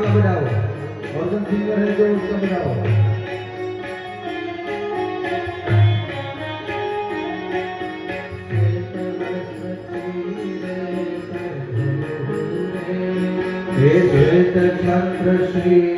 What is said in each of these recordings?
ભોજન વાળા બજાવો ભોજન સિંગર હે જો ઉસકો બજાવો હે શ્વેત ચંદ્ર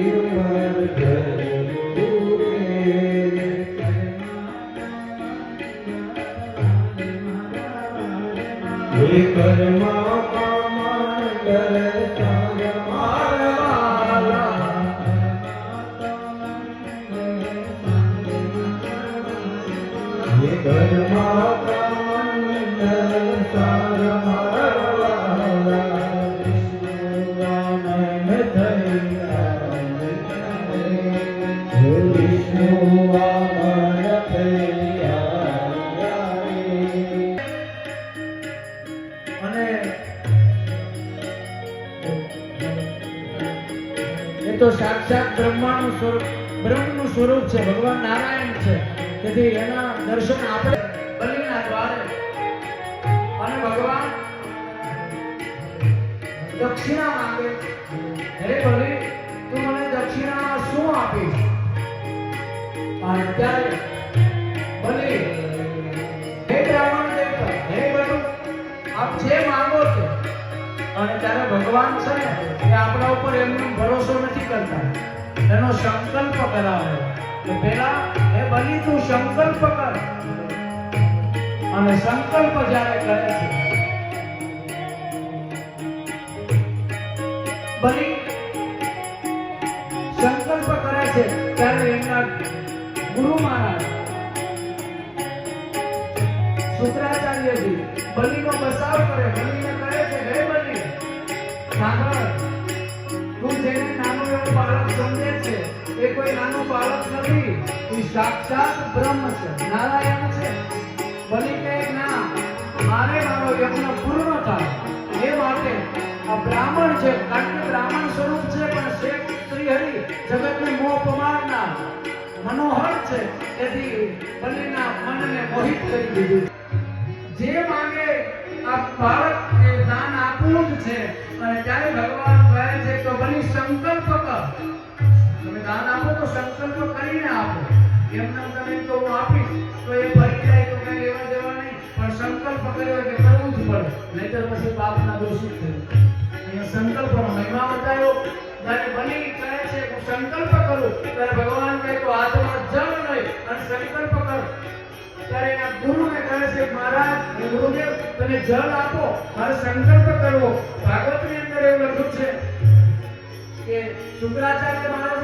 તો સાક્ષાત બ્રહ્માનું સ્વરૂપ બ્રહ્મનું સ્વરૂપ છે ભગવાન નારાયણ છે. તેથી એના દર્શન આપણે બલિના દ્વારે અને ભગવાન દક્ષિણા માંગે. હે બલિ તું મને દક્ષિણામાં શું આપીશ? અત્યારે બલિ હે બ્રાહ્મણ દેવતા, હે બધું આપ જે માંગો છો, અને ત્યારે ભગવાન છે ને, એ આપણા ઉપર એમનો ભરોસો નથી કરતા. એનો સંકલ્પ કરાવે. પેલા એ બલી તું સંકલ્પ કર. અને સંકલ્પ જ્યારે કરે છે બલી સંકલ્પ કરે છે, ત્યારે એમના ગુરુ મહારાજ શુક્રાચાર્યજી બલીનો બચાવ કરે બલીને કહે છે, હે બલી સાંભળ, તું જેને કોઈ બાળક નથી. એ સાક્ષાત બ્રહ્મ છે. નારાયણ છે. બની કહે ના, મારે મારો યજ્ઞ પૂર્ણ થાય. એ માટે આ બ્રાહ્મણ છે. કારણ કે બ્રાહ્મણ સ્વરૂપ છે, પણ શેખ શ્રીહરિ જગતને મોહ પમાડનાર મનોહર છે. તેથી બલિના મનને મોહિત કરી દીધું. જે માંગે આ બાળક દાન આપવું જ છે. અને ત્યારે ભગવાન કહે છે કે બલિ સંકલ્પ દાન આપો તો સંકલ્પ કરીને આપો. એમને તમે તો હું આપીશ, તો એ ફરી તો કઈ લેવા દેવા નહીં. પણ સંકલ્પ કર્યો એટલે કરવું જ પડે. નહીતર પછી પાપના દોષિત થયું? અહીંયા સંકલ્પનો મહિમા બતાવ્યો. જ્યારે બની કહે છે હું સંકલ્પ કરું, ત્યારે ભગવાન કહે તો હાથમાં જળ નહીં અને સંકલ્પ કરો. ત્યારે એના આપો. મારે સંકલ્પ કરવો. ભાગવતની અંદર એવું લખ્યું છે કે શુક્રાચાર્ય મહારાજે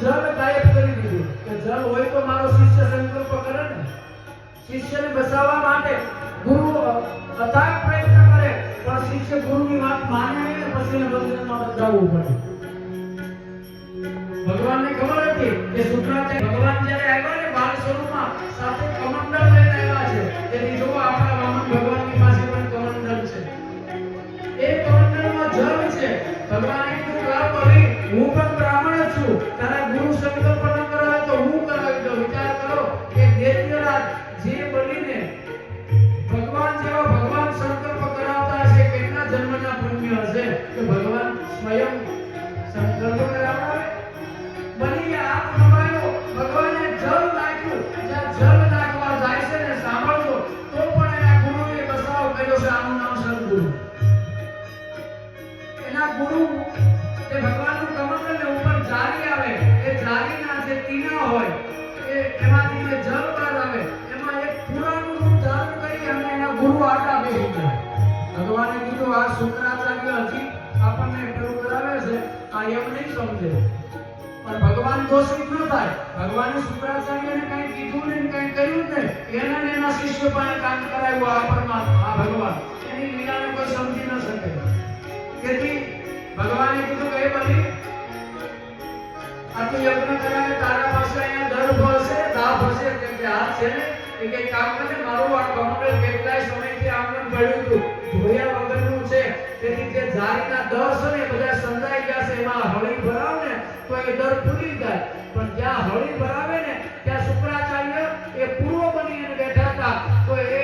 જળ ગાયબ કરી દીધું. કે જળ હોય તો મારો શિષ્ય સંકલ્પ કરે ને. શિષ્યને બચાવવા માટે ગુરુ અથાગ પ્રયત્ન કરે, પણ શિષ્ય ગુરુની વાત માને ને પછી બંધનમાં બચાવવું પડે. de આપણને પેલું કરાવે છે, આ એમ નહીં સમજે. પણ ભગવાન દોષિત ન થાય. ભગવાને શુક્રાચાર્યને કાંઈ કીધું નહીં કાંઈ કર્યું નહીં. એના ને એના શિષ્ય પાસે કામ કરાવ્યું આ પરમાત્મા, આ ભગવાન. એની લીલાને કોઈ સમજી ન શકે. તેથી ભગવાને કીધું કે બની આ તું યજ્ઞ કરાવે, તારા પાસે અહીંયા દર ભરશે દાભ ભરશે કેમ કે આ છે ને એ કઈ કામ આ કમંડળ કેટલાય સમયથી આંગણ પડ્યું હતું. જોયા વગરનું છે. તેથી જે જારીના દર છે બધા સંધાઈ ગયા છે. એમાં હળી ભરાવ ને તો એ દર પૂરી જાય. પણ જ્યાં હળી ભરાવે ને, ત્યાં શુક્રાચાર્ય એ પૂર્વ બની બેઠા હતા. તો એ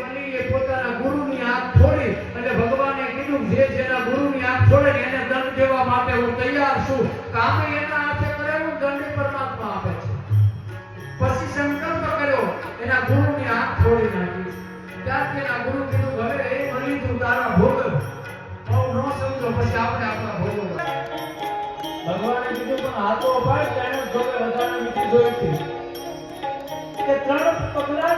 બની એ પોતાના ગુરુની આંખ ફોડી અને ભગવાને કીધું, જે જેના ગુરુની ફોડે ને એને દંડ દેવા માટે હું તૈયાર છું. કામે એના હાથે ત્યારથી એના ગુરુ કીધું હવે એ મળી તું તારા ભોગ. બહુ ન સમજો પછી આપણે આપણા ભોગો ભગવાને કીધું, પણ હાથો અપાય તેને જોડે વધારે મીઠી જોઈતી કે ત્રણ પગલા